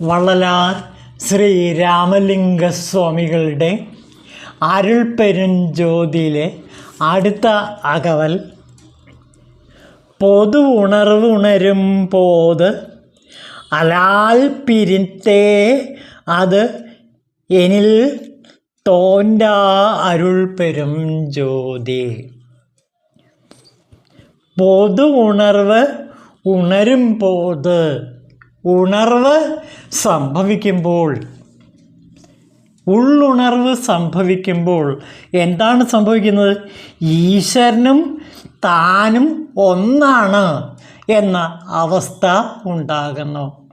വള്ളലാർ ശ്രീരാമലിംഗസ്വാമികളുടെ രാമലിംഗസ്വാമികളുടെ പെരുഞ്ചോതിയിലെ അടുത്ത അകവൽ. പൊതു ഉണർവുണരും പോത് അലാൽ പിരിത്തേ അത് എനിൽ തോണ്ട അരുൾപെരും ജ്യോതി പൊതു ഉണർവ് ഉണരും പോത് ഉണർവ് സംഭവിക്കുമ്പോൾ. ഉള്ളുണർവ് സംഭവിക്കുമ്പോൾ എന്താണ് സംഭവിക്കുന്നത്? ഈശ്വരനും താനും ഒന്നാണ് എന്ന അവസ്ഥ ഉണ്ടാകുന്നു.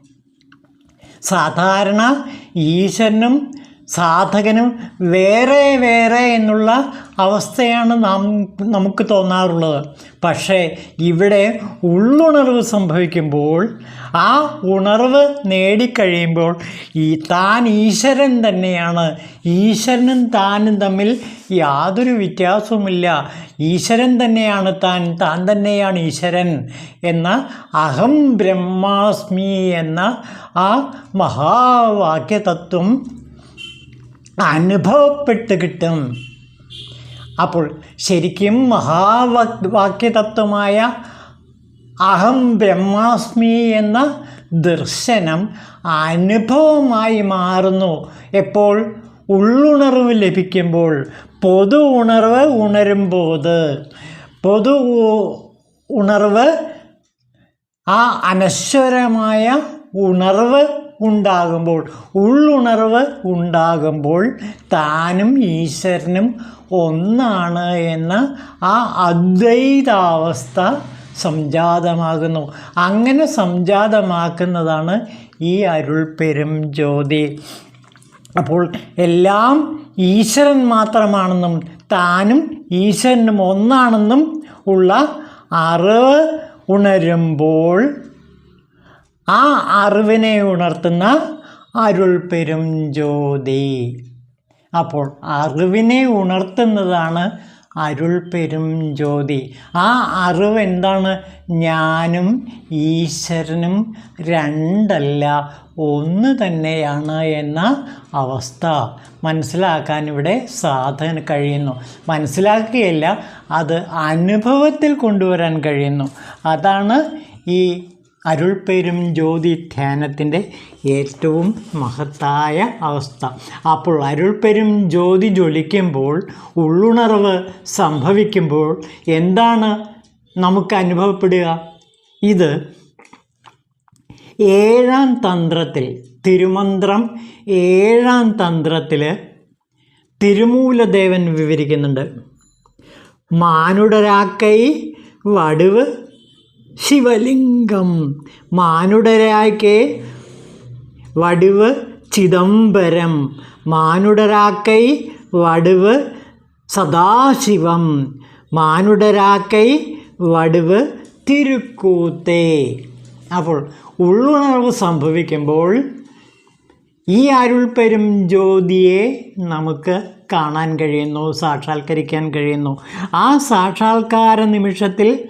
സാധാരണ ഈശ്വരനും സാധകനും വേറെ വേറെ എന്നുള്ള അവസ്ഥയാണ് നാം നമുക്ക് തോന്നാറുള്ളത്. പക്ഷേ ഇവിടെ ഉള്ളുണർവ് സംഭവിക്കുമ്പോൾ ആ ഉണർവ് നേടിക്കഴിയുമ്പോൾ ഈ താൻ ഈശ്വരൻ തന്നെയാണ്. ഈശ്വരനും താനും തമ്മിൽ യാതൊരു വ്യത്യാസവുമില്ല. ഈശ്വരൻ തന്നെയാണ് താൻ താൻ തന്നെയാണ് ഈശ്വരൻ എന്ന അഹം ബ്രഹ്മാസ്മി എന്ന ആ മഹാവാക്യതത്വം അനുഭവപ്പെട്ട് കിട്ടും. അപ്പോൾ ശരിക്കും മഹാവാക്യതത്വമായ അഹം ബ്രഹ്മാസ്മി എന്ന ദർശനം അനുഭവമായി മാറുന്നു. എപ്പോൾ? ഉള്ളുണർവ് ലഭിക്കുമ്പോൾ പൊതു ഉണർവ് ഉണരുമ്പോൾ പൊതു ഉണർവ് ആ അനശ്വരമായ ഉണർവ് ഉണ്ടാകുമ്പോൾ ഉള്ളുണർവ് ഉണ്ടാകുമ്പോൾ താനും ഈശ്വരനും ഒന്നാണ് എന്ന ആ അദ്വൈതാവസ്ഥ സംജാതമാകുന്നു. അങ്ങനെ സംജാതമാക്കുന്നതാണ് ഈ അരുൾ പെരും ജ്യോതി. അപ്പോൾ എല്ലാം ഈശ്വരൻ മാത്രമാണെന്നും താനും ഈശ്വരനും ഒന്നാണെന്നും ഉള്ള അറിവ് ഉണരുമ്പോൾ ആ അറിവിനെ ഉണർത്തുന്ന അരുൾ പെരും ജ്യോതി. അപ്പോൾ അറിവിനെ ഉണർത്തുന്നതാണ് അരുൾ പെരും ജ്യോതി. ആ അറിവ് എന്താണ്? ഞാനും ഈശ്വരനും രണ്ടല്ല ഒന്ന് തന്നെയാണ് എന്ന അവസ്ഥ. മനസ്സിലാക്കാൻ ഇവിടെ സാധന കഴിയുന്നു. മനസ്സിലാക്കുകയല്ല അത് അനുഭവത്തിൽ കൊണ്ടുവരാൻ കഴിയുന്നു. അതാണ് ഈ അരുൾപെരും ജ്യോതി ധ്യാനത്തിന്റെ ഏറ്റവും മഹത്തായ അവസ്ഥ. അപ്പോൾ അരുൾപെരും ജ്യോതി ജ്വലിക്കുമ്പോൾ ഉള്ളുണർവ് സംഭവിക്കുമ്പോൾ എന്താണ് നമുക്ക് അനുഭവപ്പെടുക? ഇത് ഏഴാം തന്ത്രത്തിൽ തിരുമന്ത്രം ഏഴാം തന്ത്രത്തിൽ തിരുമൂലദേവൻ വിവരിക്കുന്നുണ്ട്. മാനുടരാക്കൈ വടുവ് ശിവലിംഗം. മാനുടരാക്കേ വടിവ് ചിദംബരം. മാനുടരാക്കൈ വടിവ് സദാശിവം. മാനുടരാക്കൈ വടിവ് തിരുക്കൂത്തേ. അപ്പോൾ ഉള്ളുണർവ് സംഭവിക്കുമ്പോൾ ഈ അരുൾപ്പെരും ജ്യോതിയെ നമുക്ക് കാണാൻ കഴിയുന്നു സാക്ഷാത്കരിക്കാൻ കഴിയുന്നു. ആ സാക്ഷാത്കാര നിമിഷത്തിൽ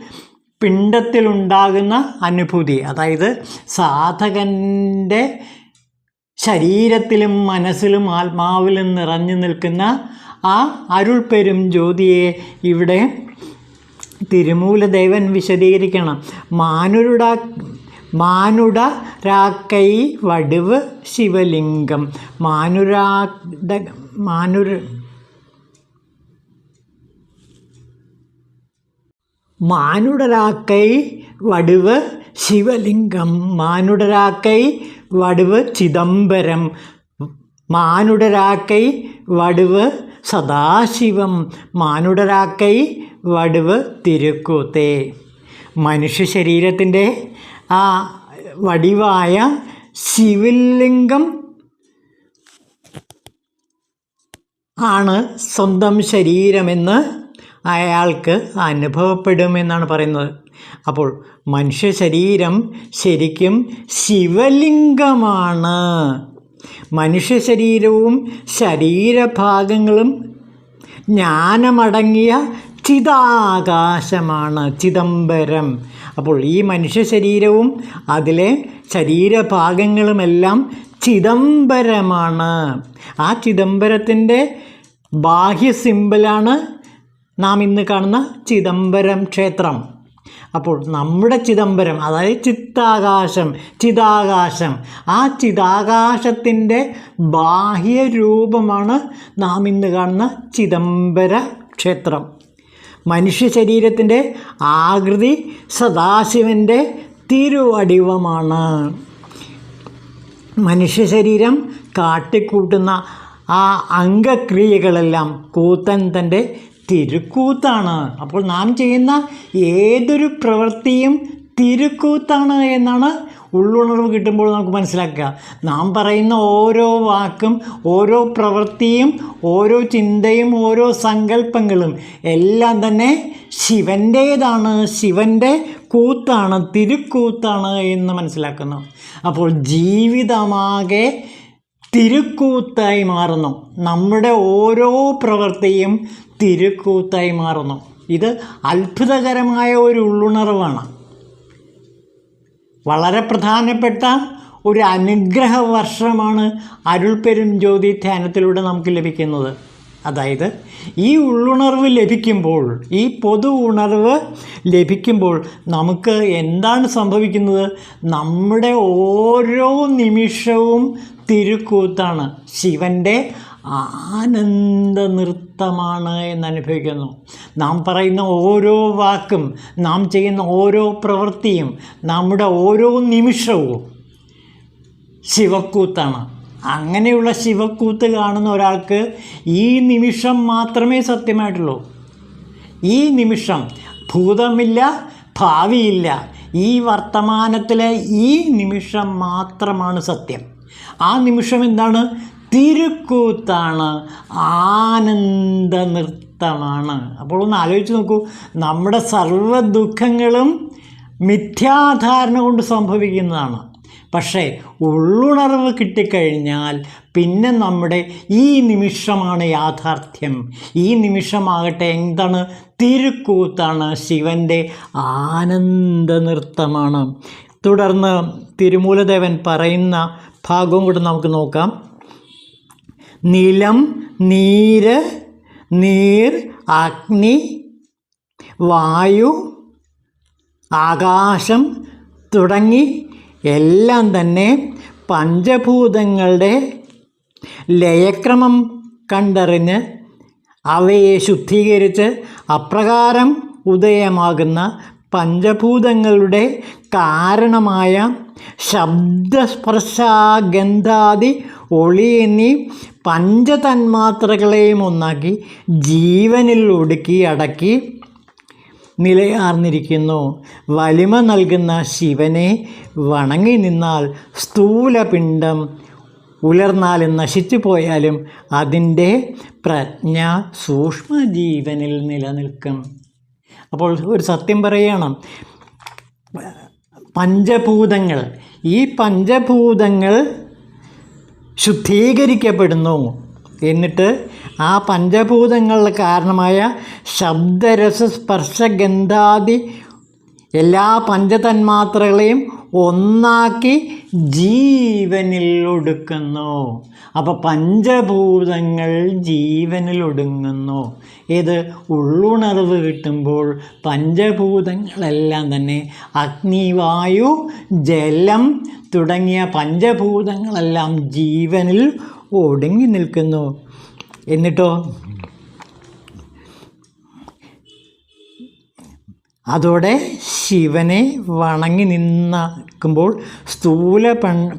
പിണ്ടത്തിലുണ്ടാകുന്ന അനുഭൂതി. അതായത് സാധകന്റെ ശരീരത്തിലും മനസ്സിലും ആത്മാവിലും നിറഞ്ഞു നിൽക്കുന്ന ആ അരുൾ പെരും ജ്യോതിയെ ഇവിടെ തിരുമൂലദേവൻ വിശദീകരിക്കണം. മാനുരുട മാനുട രാക്കൈ വടുവ് ശിവലിംഗം. മാനുരാ മാനുര മാനുടരാക്കൈ വടുവ് ശിവലിംഗം. മാനുടരാക്കൈ വടുവ് ചിദംബരം. മാനുടരാക്കൈ വടുവ് സദാശിവം. മാനുടരാക്കൈ വടുവ് തിരുക്കൂത്തേ. മനുഷ്യ ശരീരത്തിന്റെ ആ വടിവായ ശിവലിംഗം ആണ് സ്വന്തം ശരീരമെന്ന് അയാൾക്ക് അനുഭവപ്പെടുമെന്നാണ് പറയുന്നത്. അപ്പോൾ മനുഷ്യ ശരീരം ശരിക്കും ശിവലിംഗമാണ്. മനുഷ്യ ശരീരവും ശരീരഭാഗങ്ങളും ജ്ഞാനമടങ്ങിയ ചിതാകാശമാണ് ചിദംബരം. അപ്പോൾ ഈ മനുഷ്യ ശരീരവും അതിലെ ശരീരഭാഗങ്ങളുമെല്ലാം ചിദംബരമാണ്. ആ ചിദംബരത്തിന്റെ ബാഹ്യ സിമ്പലാണ് നാം ഇന്ന് കാണുന്ന ചിദംബരം ക്ഷേത്രം. അപ്പോൾ നമ്മുടെ ചിദംബരം അതായത് ചിത്താകാശം ചിതാകാശം ആ ചിതാകാശത്തിന്റെ ബാഹ്യ രൂപമാണ് നാം ഇന്ന് കാണുന്ന ചിദംബര ക്ഷേത്രം. മനുഷ്യ ശരീരത്തിന്റെ ആകൃതി സദാശിവന്റെ തിരുവടിവമാണ്. മനുഷ്യ ശരീരം കാട്ടിക്കൂട്ടുന്ന ആ അംഗക്രിയകളെല്ലാം കൂത്തൻ തന്റെ തിരുക്കൂത്താണ്. അപ്പോൾ നാം ചെയ്യുന്ന ഏതൊരു പ്രവൃത്തിയും തിരുക്കൂത്താണ് എന്നാണ് ഉള്ളുണർവ് കിട്ടുമ്പോൾ നമുക്ക് മനസ്സിലാക്കുക. നാം പറയുന്ന ഓരോ വാക്കും ഓരോ പ്രവൃത്തിയും ഓരോ ചിന്തയും ഓരോ സങ്കല്പങ്ങളും എല്ലാം തന്നെ ശിവന്റേതാണ് ശിവന്റെ കൂത്താണ് തിരുക്കൂത്താണ് എന്ന് മനസ്സിലാക്കുന്നു. അപ്പോൾ ജീവിതമാകെ തിരുക്കൂത്തായി മാറുന്നു. നമ്മുടെ ഓരോ പ്രവൃത്തിയും തിരുക്കൂത്തായി മാറുന്നു. ഇത് അത്ഭുതകരമായ ഒരു ഉള്ളുണർവാണ്. വളരെ പ്രധാനപ്പെട്ട ഒരു അനുഗ്രഹ വർഷമാണ് അരുൾപെരും ജ്യോതി ധ്യാനത്തിലൂടെ നമുക്ക് ലഭിക്കുന്നത്. അതായത് ഈ ഉള്ളുണർവ് ലഭിക്കുമ്പോൾ ഈ പൊതു ഉണർവ് ലഭിക്കുമ്പോൾ നമുക്ക് എന്താണ് സംഭവിക്കുന്നത്? നമ്മുടെ ഓരോ നിമിഷവും തിരുക്കൂത്താണ്. ശിവന്റെ ആനന്ദ നൃത്തമാണ് എന്നനുഭവിക്കുന്നു. നാം പറയുന്ന ഓരോ വാക്കും നാം ചെയ്യുന്ന ഓരോ പ്രവൃത്തിയും നമ്മുടെ ഓരോ നിമിഷവും ശിവക്കൂത്താണ്. അങ്ങനെയുള്ള ശിവക്കൂത്ത് കാണുന്ന ഒരാൾക്ക് ഈ നിമിഷം മാത്രമേ സത്യമായിട്ടുള്ളൂ. ഈ നിമിഷം ഭൂതമില്ല ഭാവിയില്ല. ഈ വർത്തമാനത്തിലെ ഈ നിമിഷം മാത്രമാണ് സത്യം. ആ നിമിഷം എന്താണ്? തിരുക്കൂത്താണ്. ആനന്ദ നൃത്തമാണ് അപ്പോൾ ഒന്ന് ആലോചിച്ച് നോക്കൂ. നമ്മുടെ സർവ ദുഃഖങ്ങളും മിഥ്യാധാരണ കൊണ്ട് സംഭവിക്കുന്നതാണ്. പക്ഷേ ഉള്ളുണർവ് കിട്ടിക്കഴിഞ്ഞാൽ പിന്നെ നമ്മുടെ ഈ നിമിഷമാണ് യാഥാർത്ഥ്യം. ഈ നിമിഷമാകട്ടെ എന്താണ്? തിരുക്കൂത്താണ്. ശിവന്റെ ആനന്ദ നൃത്തമാണ് തുടർന്ന് തിരുമൂലദേവൻ പറയുന്ന ഭാഗവും കൂടെ നമുക്ക് നോക്കാം. നിലം നീര് നീർ അഗ്നി വായു ആകാശം തുടങ്ങി എല്ലാം തന്നെ പഞ്ചഭൂതങ്ങളുടെ ലയക്രമം കണ്ടറിഞ്ഞ് അവയെ ശുദ്ധീകരിച്ച് അപ്രകാരം ഉദയമാകുന്ന പഞ്ചഭൂതങ്ങളുടെ കാരണമായ ശബ്ദസ്പർശാഗന്ധാദി ഒളി എന്നീ പഞ്ചതന്മാത്രകളെയും ഒന്നാക്കി ജീവനിൽ ഒടുക്കി അടക്കി നിലയാർന്നിരിക്കുന്നു. വലിമ നൽകുന്ന ശിവനെ വണങ്ങി നിന്നാൽ സ്ഥൂലപിണ്ഡം ഉലർന്നാലും നശിച്ചു പോയാലും അതിന്റെ പ്രജ്ഞ സൂക്ഷ്മജീവനിൽ നിലനിൽക്കും. അപ്പോൾ ഒരു സത്യം പറയണം. പഞ്ചഭൂതങ്ങൾ ഈ പഞ്ചഭൂതങ്ങൾ ശുദ്ധീകരിക്കപ്പെടുന്നു. എന്നിട്ട് ആ പഞ്ചഭൂതങ്ങളിൽ കാരണമായ ശബ്ദരസസ്പർശഗന്ധാദി എല്ലാ പഞ്ചതന്മാത്രകളെയും ഒന്നാക്കി ജീവനിൽ ഒടുക്കുന്നു. അപ്പോൾ പഞ്ചഭൂതങ്ങൾ ജീവനിൽ ഒടുങ്ങുന്നു. ഇത് ഉള്ളുണർവ് കിട്ടുമ്പോൾ പഞ്ചഭൂതങ്ങളെല്ലാം തന്നെ അഗ്നിവായു ജലം തുടങ്ങിയ പഞ്ചഭൂതങ്ങളെല്ലാം ജീവനിൽ ഒടുങ്ങി നിൽക്കുന്നു. എന്നിട്ടോ? അതോടെ ശിവനെ വണങ്ങി നിന്നാക്കുമ്പോൾ സ്ഥൂല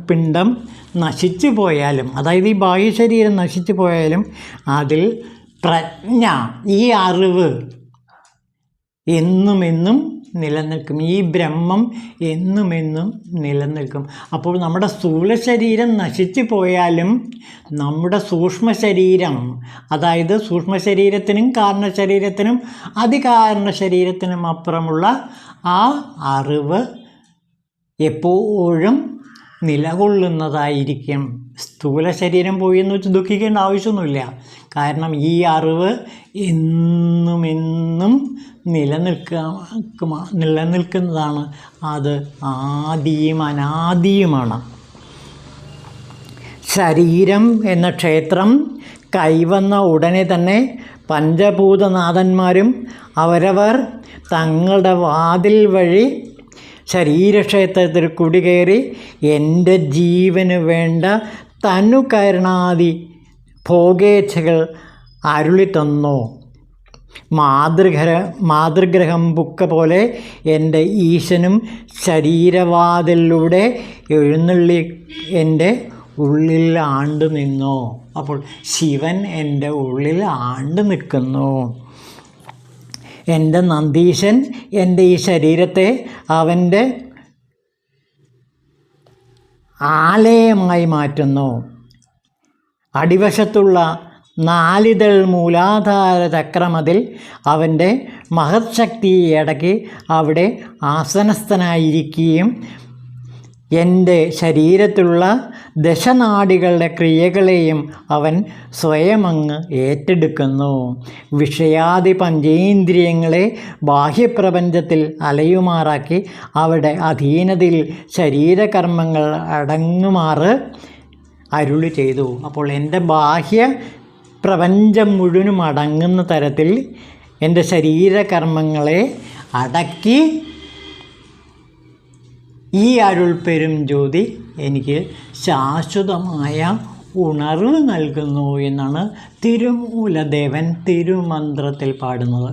പിണ്ഡം നശിച്ചു പോയാലും അതായത് ഈ ബാഹ്യ ശരീരം നശിച്ചു പോയാലും അതിൽ പ്രജ്ഞ ഈ അറിവ് എന്നും എന്നും നിലനിൽക്കും. ഈ ബ്രഹ്മം എന്നുമെന്നും എന്നും നിലനിൽക്കും. അപ്പോൾ നമ്മുടെ സ്ഥൂല ശരീരം നശിച്ചു പോയാലും നമ്മുടെ സൂക്ഷ്മ ശരീരം അതായത് സൂക്ഷ്മ ശരീരത്തിനും കാരണ ശരീരത്തിനും അതികാരണ ശരീരത്തിനും അപ്പുറമുള്ള ആ അറിവ് എപ്പോഴും നിലകൊള്ളുന്നതായിരിക്കും. സ്ഥൂല ശരീരം പോയി എന്ന് വെച്ച് ദുഃഖിക്കേണ്ട ആവശ്യമൊന്നുമില്ല. കാരണം ഈ അറിവ് എന്നും എന്നും നിലനിൽക്കുക നിലനിൽക്കുന്നതാണ്. അത് ആദിയും അനാദിയുമാണ്. ശരീരം എന്ന ക്ഷേത്രം കൈവന്ന ഉടനെ തന്നെ പഞ്ചഭൂതനാഥന്മാരും അവരവർ തങ്ങളുടെ വാതിൽ വഴി ശരീരക്ഷേത്രത്തിൽ കുടികയറി എന്റെ ജീവന് വേണ്ട തനുകരണാദി ഭോഗേച്ഛകൾ അരുളി തന്നു മാതൃഗ്രഹ മാതൃഗ്രഹം ബുക്ക പോലെ എന്റെ ഈശനും ശരീരവാതിലൂടെ എഴുന്നള്ളി എന്റെ ഉള്ളിൽ ആണ്ടു നിന്നു. അപ്പോൾ ശിവൻ എന്റെ ഉള്ളിൽ ആണ്ടു നിൽക്കുന്നു. എന്റെ നന്ദീശൻ എന്റെ ഈ ശരീരത്തെ അവന്റെ ആലയമായി മാറ്റുന്നു. അടിവശത്തുള്ള നാലിതൾ മൂലാധാര ചക്രമതിൽ അവന്റെ മഹത്ശക്തി ഇടയ്ക്ക് അവിടെ ആസനസ്ഥനായിരിക്കുകയും എന്റെ ശരീരത്തിലുള്ള ദശനാടികളുടെ ക്രിയകളെയും അവൻ സ്വയമങ്ങ് ഏറ്റെടുക്കുന്നു. വിഷയാദി പഞ്ചേന്ദ്രിയങ്ങളെ ബാഹ്യപ്രപഞ്ചത്തിൽ അലയുമാറാക്കി അവിടെ അധീനതയിൽ ശരീരകർമ്മങ്ങൾ അടങ്ങുമാറ് അരുളി ചെയ്തു. അപ്പോൾ എന്റെ ബാഹ്യ പ്രപഞ്ചം മുഴുവനും അടങ്ങുന്ന തരത്തിൽ എന്റെ ശരീരകർമ്മങ്ങളെ അടക്കി ഈ അരുൾ പെരും ജ്യോതി എനിക്ക് ശാശ്വതമായ ഉണർവ് നൽകുന്നു എന്നാണ് തിരുമൂലദേവൻ തിരുമന്ത്രത്തിൽ പാടുന്നത്.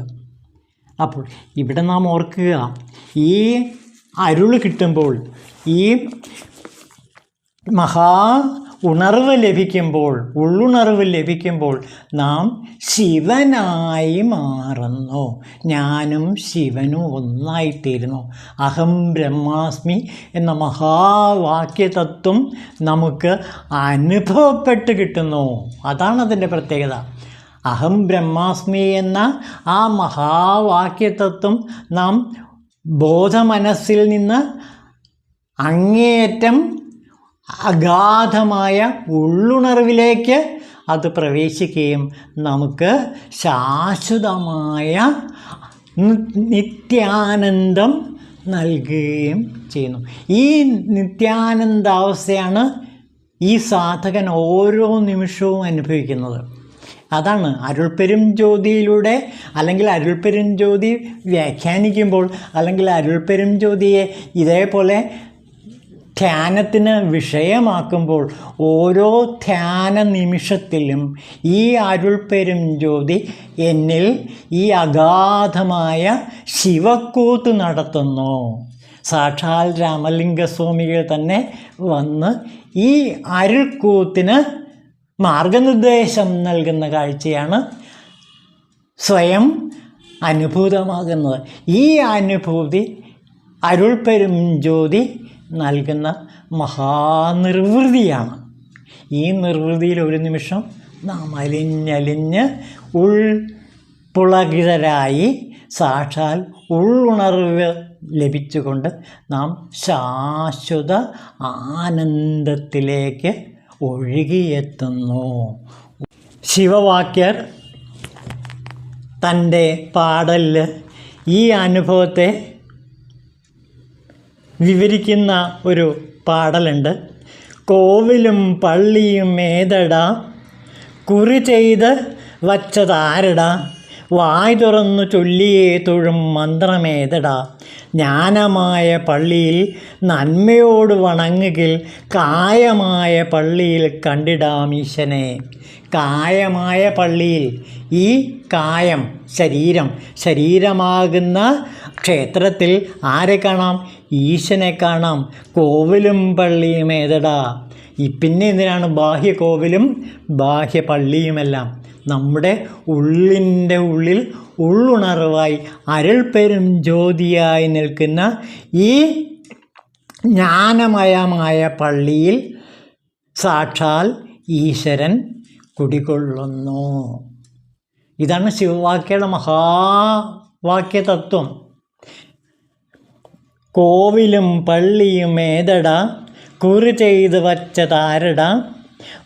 അപ്പോൾ ഇവിടെ നാം ഓർക്കുക ഈ അരുൾ കിട്ടുമ്പോൾ ഈ മഹാ ഉണർവ് ലഭിക്കുമ്പോൾ ഉള്ളുണർവ് ലഭിക്കുമ്പോൾ നാം ശിവനായി മാറുന്നു. ഞാനും ശിവനും ഒന്നായിത്തീരുന്നു. അഹം ബ്രഹ്മാസ്മി എന്ന മഹാവാക്യതത്വം നമുക്ക് അനുഭവപ്പെട്ട് കിട്ടുന്നു. അതാണ് അതിന്റെ പ്രത്യേകത. അഹം ബ്രഹ്മാസ്മി എന്ന ആ മഹാവാക്യതത്വം നാം ബോധമനസ്സിൽ നിന്ന് അങ്ങേയറ്റം അഗാധമായ ഉള്ളുണർവിലേക്ക് അത് പ്രവേശിക്കുകയും നമുക്ക് ശാശ്വതമായ നിത്യാനന്ദം നൽകുകയും ചെയ്യുന്നു. ഈ നിത്യാനന്ദാവസ്ഥയാണ് ഈ സാധകൻ ഓരോ നിമിഷവും അനുഭവിക്കുന്നത്. അതാണ് അരുൾപ്പെരും ജ്യോതിയിലൂടെ അല്ലെങ്കിൽ അരുൾപ്പെരും ജ്യോതി വ്യാഖ്യാനിക്കുമ്പോൾ അല്ലെങ്കിൽ അരുൾപ്പെരും ജ്യോതിയെ ഇതേപോലെ ധ്യാനത്തിന് വിഷയമാക്കുമ്പോൾ ഓരോ ധ്യാന നിമിഷത്തിലും ഈ അരുൾപ്പെരും ജ്യോതി എന്നിൽ ഈ അഗാധമായ ശിവക്കൂത്ത് നടത്തുന്നു. സാക്ഷാൽ രാമലിംഗസ്വാമികൾ തന്നെ വന്ന് ഈ അരുൾക്കൂത്തിന് മാർഗനിർദ്ദേശം നൽകുന്ന കാഴ്ചയാണ് സ്വയം അനുഭൂതമാകുന്നത്. ഈ അനുഭൂതി അരുൾപ്പെരും ജ്യോതി നൽകുന്ന മഹാനിർവൃതിയാണ്. ഈ നിർവൃതിയിൽ ഒരു നിമിഷം നാം അലിഞ്ഞലിഞ്ഞ് ഉൾപുളകിതരായി സാക്ഷാൽ ഉള്ളുണർവ് ലഭിച്ചുകൊണ്ട് നാം ശാശ്വത ആനന്ദത്തിലേക്ക് ഒഴുകിയെത്തുന്നു. ശിവവാക്യർ തന്റെ പാടലിൽ ഈ അനുഭവത്തെ വിവരിക്കുന്ന ഒരു പാടലുണ്ട്. കോവിലും പള്ളിയും ഏതടാ? കുറി ചെയ്ത് വച്ചതാരടാ? വായ് തുറന്നു ചൊല്ലിയേ തൊഴും മന്ത്രമേതടാ ജ്ഞാനമായ പള്ളിയിൽ നന്മയോട് വണങ്ങുകിൽ കായമായ പള്ളിയിൽ കണ്ടിടാം ഈശനെ. കായമായ പള്ളിയിൽ ഈ കായം ശരീരം ശരീരമാകുന്ന ക്ഷേത്രത്തിൽ ആരെ കാണാം? ഈശനെ കാണാം. കോവിലും പള്ളിയും ഏതടാ? ഈ പിന്നെ എന്തിനാണ് ബാഹ്യ കോവിലും ബാഹ്യ പള്ളിയുമെല്ലാം? നമ്മുടെ ഉള്ളിന്റെ ഉള്ളിൽ ഉള്ളുണർവായി അരൾപ്പെരും ജ്യോതിയായി നിൽക്കുന്ന ഈ ജ്ഞാനമയമായ പള്ളിയിൽ സാക്ഷാൽ ഈശ്വരൻ കുടികൊള്ളുന്നു. ഇതാണ് ശിവവാക്യയുടെ മഹാവാക്യതത്വം. കോവിലും പള്ളിയും ഏതട? കുറി ചെയ്ത് വച്ച താരട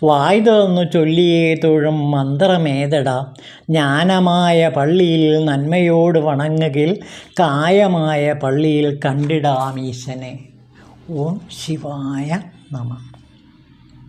വായ് തുറന്നു ചൊല്ലിയേ തൊഴും മന്ത്രമേതടാ? ജ്ഞാനമായ പള്ളിയിൽ നന്മയോട് വണങ്ങുകിൽ കായമായ പള്ളിയിൽ കണ്ടിടാം ഈശനെ ഓം ശിവായ നമ.